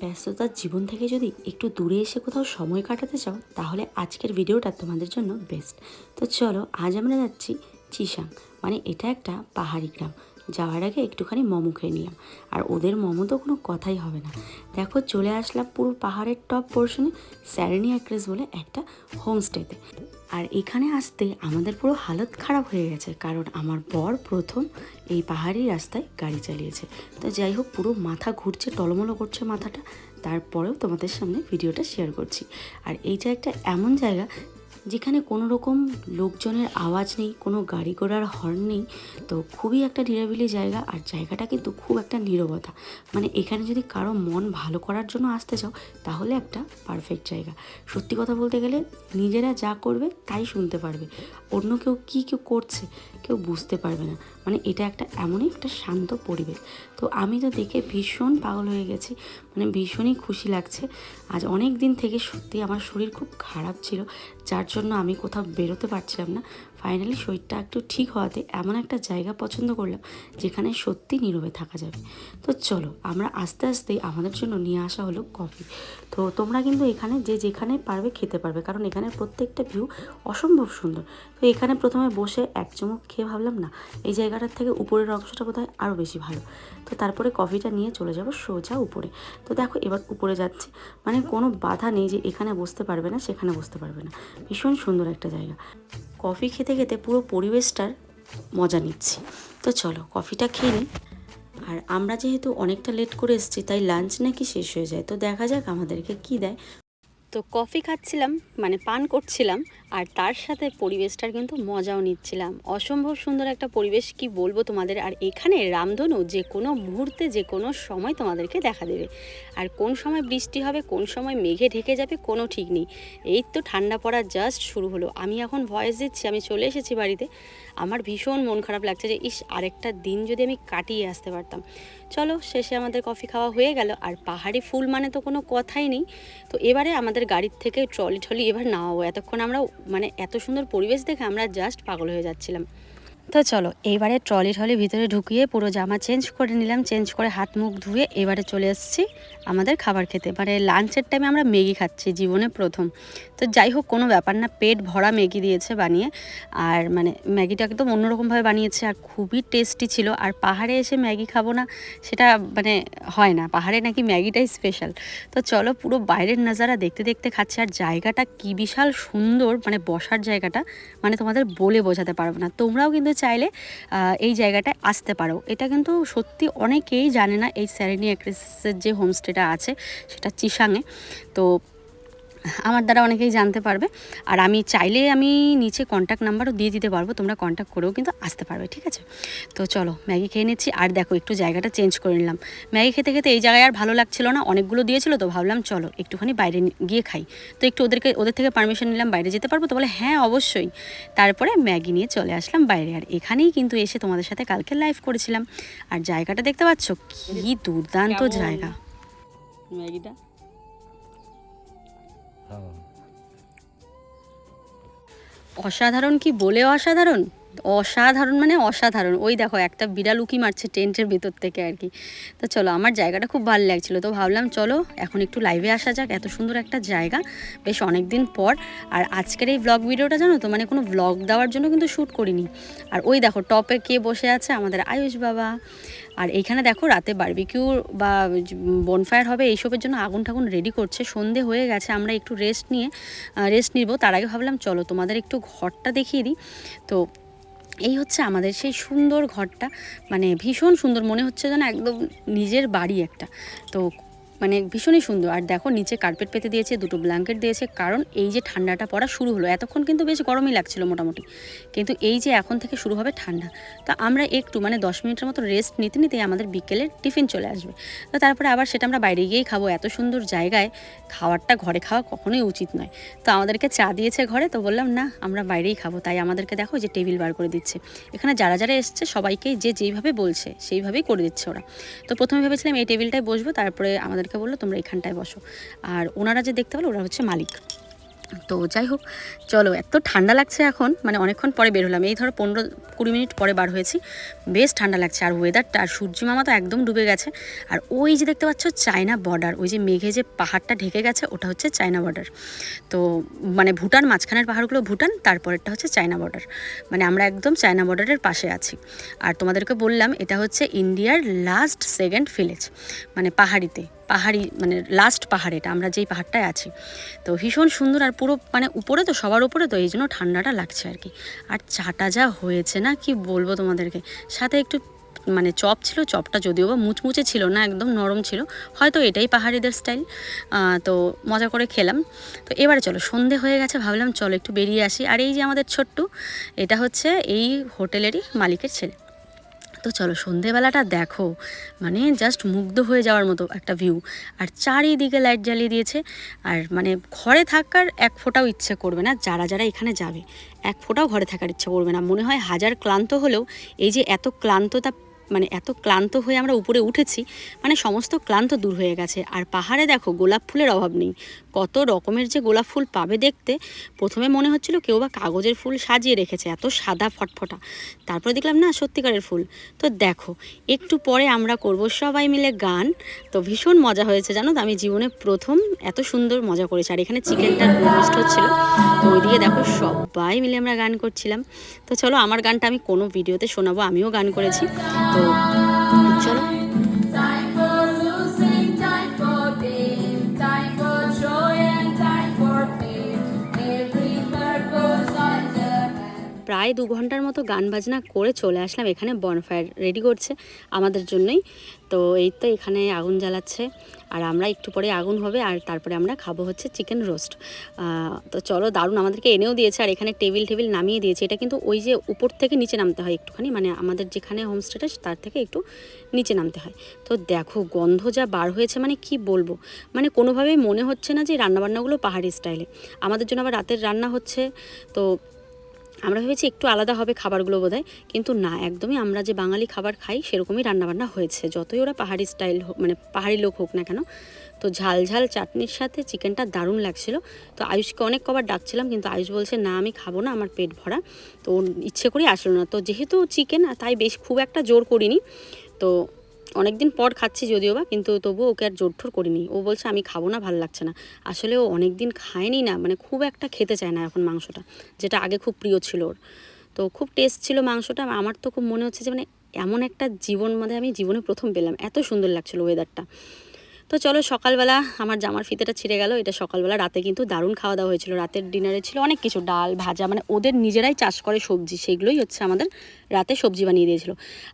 ব্যস্ততার জীবন থেকে যদি একটু দূরে এসে কোথাও সময় কাটাতে চাও, তাহলে আজকের ভিডিওটা তোমাদের জন্য বেস্ট তো চলো, আজ আমরা যাচ্ছি চিসাং মানে এটা একটা পাহাড়ি গ্রাম। যাওয়ার আগে একটুখানি মোমো খেয়ে নিলাম। আর ওদের মোমো তো কোনো কথাই হবে না। দেখো চলে আসলাম পুরো পাহাড়ের টপ পোর্শনে স্যারেনি অ্যাক্রেস বলে একটা হোমস্টেতে আর এখানে আসতে আমাদের পুরো হালত খারাপ হয়ে গেছে, কারণ আমার বর প্রথম এই পাহাড়ি রাস্তায় গাড়ি চালিয়েছে। তো যাই হোক, পুরো মাথা ঘুরছে, টলমলো করছে মাথাটা। তারপরেও তোমাদের সামনে ভিডিওটা শেয়ার করছি। আর এইটা একটা এমন জায়গা যেখানে কোনো রকম লোকজনের আওয়াজ নেই, কোনো গাড়ি ঘোড়ার হর্ন নেই, তো খুবই একটা নিরাবিলি জায়গা আর জায়গাটা কিন্তু খুব একটা নীরবতা। মানে এখানে যদি কারও মন ভালো করার জন্য আসতে চাও, তাহলে একটা পারফেক্ট জায়গা। সত্যি কথা বলতে গেলে নিজেরা যা করবে তাই শুনতে পারবে। অন্য কেউ কী কেউ করছে কেউ বুঝতে পারবে না। মানে এটা একটা এমনই একটা শান্ত পরিবেশ। তো আমি তো দেখে ভীষণ পাগল হয়ে গেছি। মানে ভীষণই খুশি লাগছে। আজ অনেক দিন থেকে সত্যি আমার শরীর খুব খারাপ ছিল। যার জন্য আমি কোথাও বেরোতে পারছিলাম না। ফাইনালি শরীরটা একটু ঠিক হওয়াতে এমন একটা জায়গা পছন্দ করলাম, যেখানে সত্যি নীরবে থাকা যাবে। তো চলো, আমরা আস্তে আস্তে আমাদের জন্য নিয়ে আসা হলো কফি তো তোমরা কিন্তু এখানে যে যেখানে পারবে খেতে পারবে, কারণ এখানে প্রত্যেকটা ভিউ অসম্ভব সুন্দর। তো এখানে প্রথমে বসে এক চুমুক খেয়ে ভাবলাম, না, এই জায়গাটার থেকে উপরের অংশটা বোধহয় আরও বেশি ভালো। তো তারপরে কফিটা নিয়ে চলে যাব সোজা উপরে। তো দেখো এবার উপরে যাচ্ছে মানে কোনো বাধা নেই যে এখানে বসতে পারবে না, সেখানে বসতে পারবে না। ভীষণ সুন্দর একটা জায়গা। কফি খেতে খেতে খেতে পুরো পরিবেশটার মজা নিচ্ছি। তো চলো, কফিটা খেয়ে নিই। আর আমরা যেহেতু অনেকটা লেট করে এসেছি, তাই লাঞ্চ নাকি শেষ হয়ে যায়। তো দেখা যাক আমাদেরকে কি দেয়। তো কফি খাচ্ছিলাম মানে পান করছিলাম আর তার সাথে পরিবেশটার কিন্তু মজাও নিচ্ছিলাম। অসম্ভব সুন্দর একটা পরিবেশ, কি বলব তোমাদের? আর এখানে রামধনু যে কোনো মুহূর্তে, যে কোনো সময় তোমাদেরকে দেখা দেবে। আর কোন সময় বৃষ্টি হবে, কোন সময় মেঘে ঢেকে যাবে, কোনো ঠিক নেই। এই তো ঠান্ডা পড়া জাস্ট শুরু হলো। আমি এখন ভয়েস দিচ্ছি, আমি চলে এসেছি বাড়িতে। আমার ভীষণ মন খারাপ লাগছে যে, ইস, আরেকটা দিন যদি আমি কাটিয়ে আসতে পারতাম। চলো, শেষে আমাদের কফি খাওয়া হয়ে গেল। আর পাহাড়ি ফুল মানে তো কোনো কথাই নেই। তো এবারে আমাদের গাড়ির থেকে ট্রলি ট্রলি এবার নামাবো। এতক্ষণ আমরা মানে এত সুন্দর পরিবেশ দেখে আমরা জাস্ট পাগল হয়ে যাচ্ছিলাম। তো চলো, এইবারে ট্রলি ট্রলি ভিতরে ঢুকিয়ে পুরো জামা চেঞ্জ করে নিলাম চেঞ্জ করে হাত মুখ ধুয়ে এবারে চলে এসেছি আমাদের খাবার খেতে। মানে লাঞ্চের টাইমে আমরা ম্যাগি খাচ্ছি, জীবনে প্রথম। তো যাই হোক, কোনো ব্যাপার না, পেট ভরা ম্যাগি দিয়েছে বানিয়ে। আর মানে ম্যাগিটা একদম অন্যরকমভাবে বানিয়েছে আর খুবই টেস্টি ছিল। আর পাহাড়ে এসে ম্যাগি খাব না, সেটা মানে হয় না। পাহাড়ে নাকি ম্যাগিটাই স্পেশাল তো চলো, পুরো বাইরের নাজারা দেখতে দেখতে খাচ্ছে। আর জায়গাটা কি বিশাল সুন্দর মানে বসার জায়গাটা মানে তোমাদের বলে বোঝাতে পারব না। তোমরাও কিন্তু চাইলে এই জায়গাটায় আসতে পারো। এটা কিন্তু সত্যি অনেকেই জানে না এই স্যারেনি অ্যাক্রেসের যে হোমস্টেটা আছে, সেটা চিসাঙে তো আমার দ্বারা অনেকেই জানতে পারবে। আর আমি চাইলে আমি নিচে কন্ট্যাক্ট নাম্বারও দিয়ে দিতে পারব তোমরা কন্ট্যাক্ট করেও কিন্তু আসতে পারবে ঠিক আছে? তো চলো ম্যাগি খেয়ে নিচ্ছি। আর দেখো একটু জায়গাটা চেঞ্জ করে নিলাম। ম্যাগি খেতে খেতে এই জায়গায় আর ভালো লাগছিল না অনেকগুলো দিয়েছিল তো ভাবলাম চলো একটুখানি বাইরে গিয়ে খাই। তো একটু ওদেরকে ওদের থেকে পারমিশন নিলাম বাইরে যেতে পারব? তো বলে হ্যাঁ অবশ্যই। তারপরে ম্যাগি নিয়ে চলে আসলাম বাইরে। আর এখানেই কিন্তু এসে তোমাদের সাথে কালকে লাইভ করেছিলাম। আর জায়গাটা দেখতে পাচ্ছ? কি দুর্দান্ত জায়গা। ম্যাগিটা? অসাধারণ কি বলে অসাধারণ? অসাধারণ মানে অসাধারণ। ওই দেখো, একটা বিড়াল উকি মারছে টেন্টের ভেতর থেকে আর কি। তো চলো, আমার জায়গাটা খুব ভালো লাগছিল। তো ভাবলাম, চলো, এখন একটু লাইভে আসা যাক। এত সুন্দর একটা জায়গা। বেশ অনেক দিন পর। আর আজকের এই ব্লগ ভিডিওটা জানো তো মানে কোনো ব্লগ দেওয়ার জন্য কিন্তু শ্যুট করিনি। আর ওই দেখো টপে কে বসে আছে? আমাদের আয়ুষ বাবা। আর এইখানে দেখো, রাতে বারবিকিউ বা বনফায়ার হবে, এইসবের জন্য আগুন টাগুন রেডি করছে। সন্ধে হয়ে গেছে, আমরা একটু রেস্ট নিয়ে রেস্ট নিব। তার আগে ভাবলাম, চলো তোমাদের একটু ঘরটা দেখিয়ে দিই। তো এই হচ্ছে আমাদের সেই সুন্দর ঘরটা। মানে ভীষণ সুন্দর, মনে হচ্ছে যেন একদম নিজের বাড়ি একটা। তো মানে ভীষণই সুন্দর। আর দেখো, নিচে কার্পেট পেতে দিয়েছে, দুটো ব্ল্যাঙ্কেট দিয়েছে, কারণ এই যে ঠান্ডাটা পড়া শুরু হলো, এতক্ষণ কিন্তু বেশ গরমই লাগছিল মোটামুটি। কিন্তু এই যে এখন থেকে শুরু হবে ঠান্ডা, তো আমরা একটু মানে দশ মিনিটের মতো রেস্ট নিতে নিতে আমাদের বিকেলের টিফিন চলে আসবে। তো তারপরে আবার সেটা আমরা বাইরে গিয়েই খাব। এত সুন্দর জায়গায় খাওয়ারটা ঘরে খাওয়া কখনোই উচিত নয়। তো আমাদেরকে চা দিয়েছে ঘরে, তো বললাম, না, আমরা বাইরেই খাব। তাই আমাদেরকে দেখো যে টেবিল বার করে দিচ্ছে। এখানে যারা যারা এসছে সবাইকেই যে যেইভাবে বলছে, সেইভাবেই করে দিচ্ছে ওরা। তো প্রথমে ভেবেছিলাম এই টেবিলটায় বসবো, তারপরে আমাদেরকে বলল তোমরা এখানটায় বসো। আর ওনারা যে দেখতে পেল, ওরা হচ্ছে মালিক। তো যাই হোক, চলো, এত ঠান্ডা লাগছে এখন মানে অনেকক্ষণ পরে বের হলাম। এই ধরো পনেরো কুড়ি মিনিট পরে বার হয়েছি। বেশ ঠান্ডা লাগছে, আর ওয়েদারটা আর মামা তো একদম ডুবে গেছে। আর ওই যে দেখতে পাচ্ছ, চায়না বর্ডার ওই যে মেঘে যে পাহাড়টা ঢেকে গেছে, ওটা হচ্ছে চায়না বর্ডার তো মানে ভুটান, মাঝখানের পাহাড়গুলো ভুটান, তারপরেরটা হচ্ছে চায়না বর্ডার মানে আমরা একদম চায়না বর্ডারের পাশে আছি। আর তোমাদেরকে বললাম, এটা হচ্ছে ইন্ডিয়ার লাস্ট সেকেন্ড ভিলেজ মানে পাহাড়িতে। পাহাড়ি মানে লাস্ট পাহাড় এটা, আমরা যেই পাহাড়টায় আছি। তো ভীষণ সুন্দর আর পুরো মানে উপরে তো, সবার উপরে তো, এই জন্য ঠান্ডাটা লাগছে আর কি। আর চাটা যা হয়েছে না, কি বলব তোমাদেরকে? সাথে একটু মানে চপ ছিল, চপটা যদিও বা মুচমুচে ছিল না, একদম নরম ছিল। হয়তো এটাই পাহাড়িদের স্টাইল তো মজা করে খেলাম। তো এবারে চলো, সন্ধে হয়ে গেছে, ভাবলাম চলো একটু বেরিয়ে আসি। আর এই যে আমাদের ছোট্টু, এটা হচ্ছে এই হোটেলেরই মালিকের ছেলে। তো চলো সন্ধেবেলাটা দেখো। মানে জাস্ট মুগ্ধ হয়ে যাওয়ার মতো একটা ভিউ আর চারিদিকে লাইট জ্বালিয়ে দিয়েছে। আর মানে ঘরে থাকার এক ফোঁটাও ইচ্ছে করবে না, যারা যারা এখানে যাবে। এক ফোঁটাও ঘরে থাকার ইচ্ছে করবে না। মনে হয় হাজার ক্লান্ত হলেও এই যে এত ক্লান্ততা মানে এত ক্লান্ত হয়ে আমরা উপরে উঠেছি মানে সমস্ত ক্লান্ত দূর হয়ে গেছে। আর পাহাড়ে দেখো, গোলাপ ফুলের অভাব নেই। কত রকমের যে গোলাপ ফুল পাবে দেখতে, প্রথমে মনে হচ্ছিল কেউ বা কাগজের ফুল সাজিয়ে রেখেছে, এত সাদা ফটফটা। তারপরে দেখলাম, না, সত্যিকারের ফুল। তো দেখো, একটু পরে আমরা করব সবাই মিলে গান। তো ভীষণ মজা হয়েছে, জানো তো? আমি জীবনে প্রথম এত সুন্দর মজা করেছি। আর এখানে চিকেনটা রোস্ট হচ্ছিল। তো ওই ওইদিকে দেখো, সবাই মিলে আমরা গান করছিলাম। তো চলো, আমার গানটা আমি কোনো ভিডিওতে শোনাবো, আমিও গান করেছি। তো প্রায় দু ঘণ্টার মতো গান বাজনা করে চলে আসলাম। এখানে বনফায়ার রেডি করছে আমাদের জন্যই। তো এই তো এখানে আগুন জ্বালাচ্ছে। আর আমরা একটু পরে আগুন হবে আর তারপরে আমরা খাব হচ্ছে চিকেন রোস্ট। তো চলো দারুণ আমাদেরকে এনেও দিয়েছে আর এখানে টেবিল টেবিল নামিয়ে দিয়েছে। এটা কিন্তু ওই যে উপর থেকে নিচে নামতে হয় একটুখানি মানে আমাদের যেখানে হোমস্টেটা তার থেকে একটু নিচে নামতে হয়। তো দেখো গন্ধ যা বার হয়েছে মানে কি বলব? মানে কোনোভাবেই মনে হচ্ছে না যে রান্নাবান্নাগুলো পাহাড়ি স্টাইলে আমাদের জন্য আবার রাতের রান্না হচ্ছে, তো আমরা ভেবেছি একটু আলাদা হবে খাবারগুলো বোধহয়, কিন্তু না, একদমই আমরা যে বাঙালি খাবার খাই সেরকমই রান্নাবান্না হয়েছে। যতই ওরা পাহাড়ি স্টাইল হোক মানে পাহাড়ি লোক হোক না কেন, তো ঝাল ঝাল চাটনির সাথে চিকেনটা দারুণ লাগছিল। তো আয়ুষকে অনেক কবার ডাকছিলাম, কিন্তু আয়ুষ বলছে, না, আমি খাব না, আমার পেট ভরা। তো ইচ্ছে করে আসলো না। তো যেহেতু চিকেন তাই বেশ খুব একটা জোর করিনি। তো অনেক দিন পর খাচ্ছি যদিও বা, কিন্তু তবুও ওকে আর জোরঠোর করিনি। ও বলছে, আমি খাব না, ভালো লাগছে না। আসলে ও অনেক দিন খায়নি না মানে খুব একটা খেতে চায় না এখন মাংসটা, যেটা আগে খুব প্রিয় ছিল ওর। তো খুব টেস্ট ছিল মাংসটা আমার তো খুব মনে হচ্ছে যে মানে এমন একটা জীবন মানে আমি জীবনে প্রথম পেলাম। এত সুন্দর লাগছিল ওয়েদারটা তো চলো সকালবেলা আমার জামার ফিতেটা ছিঁড়ে গেল। এটা সকালবেলা, রাতে কিন্তু দারুণ খাওয়া দাওয়া হয়েছিল। রাতের ডিনারে ছিল অনেক কিছু, ডাল, ভাজা মানে ওদের নিজেরাই চাষ করে সবজি, সেগুলোই হচ্ছে আমাদের রাতে সবজি বানিয়ে দিয়েছিল।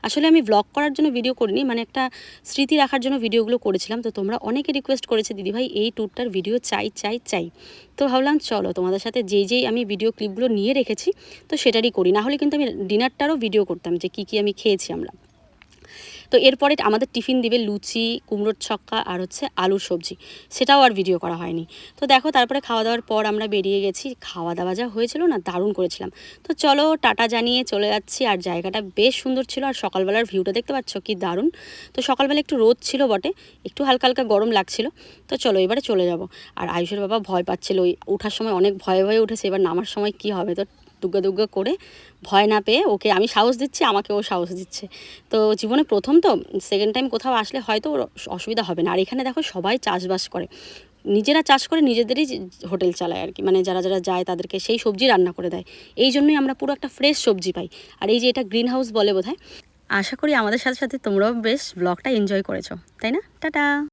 আসলে আমি ব্লগ করার জন্য ভিডিও করিনি মানে একটা স্মৃতি রাখার জন্য ভিডিওগুলো করেছিলাম। তো তোমরা অনেকে রিকোয়েস্ট করেছে দিদিভাই এই ট্যুরটার ভিডিও চাই চাই চাই। তো ভাবলাম, চলো, তোমাদের সাথে যেই যেই আমি ভিডিও ক্লিপগুলো নিয়ে রেখেছি, তো সেটারই করি। না হলে কিন্তু আমি ডিনারটারও ভিডিও করতাম যে কী কী আমি খেয়েছি আমরা। তো এরপরে আমাদের টিফিন দিবে লুচি, কুমড়োর ছক্কা আর হচ্ছে আলুর সবজি। সেটাও আর ভিডিও করা হয়নি। তো দেখো তারপরে খাওয়া দাওয়ার পর আমরা বেরিয়ে গেছি। খাওয়া দাওয়া যা হয়েছিল না দারুণ করেছিলাম। তো চলো টাটা জানিয়ে চলে যাচ্ছি আর জায়গাটা বেশ সুন্দর ছিল আর সকালবেলার ভিউটা দেখতে পাচ্ছ কি দারুণ। তো সকালবেলা একটু রোদ ছিল বটে, একটু হালকা হালকা গরম লাগছিল। তো চলো এবারে চলে যাব। আর আয়ুষের বাবা ভয় পাচ্ছিল, ওই ওঠার সময় অনেক ভয়ে ভয়ে উঠেছে, এবার নামার সময় কি হবে? তো দুগ্গা দুগ্গা করে ভয় না পেয়ে ওকে আমি সাহস দিচ্ছি, আমাকে ও সাহস দিচ্ছে। তো জীবনে প্রথম তো সেকেন্ড টাইম কোথাও আসলে হয়তো ওর অসুবিধা হবে না। আর এখানে দেখো সবাই চাষবাস করে। নিজেরা চাষ করে নিজেদেরই হোটেল চালায় আর কি। মানে যারা যারা যায় তাদেরকে সেই সবজি রান্না করে দেয়। এই জন্যই আমরা পুরো একটা ফ্রেশ সবজি পাই। আর এই যে এটা গ্রিন হাউস বলে বোধ আশা করি আমাদের সাথে সাথে তোমরাও বেশ ব্লগটা এনজয় করেছ। তাই না? টাটা!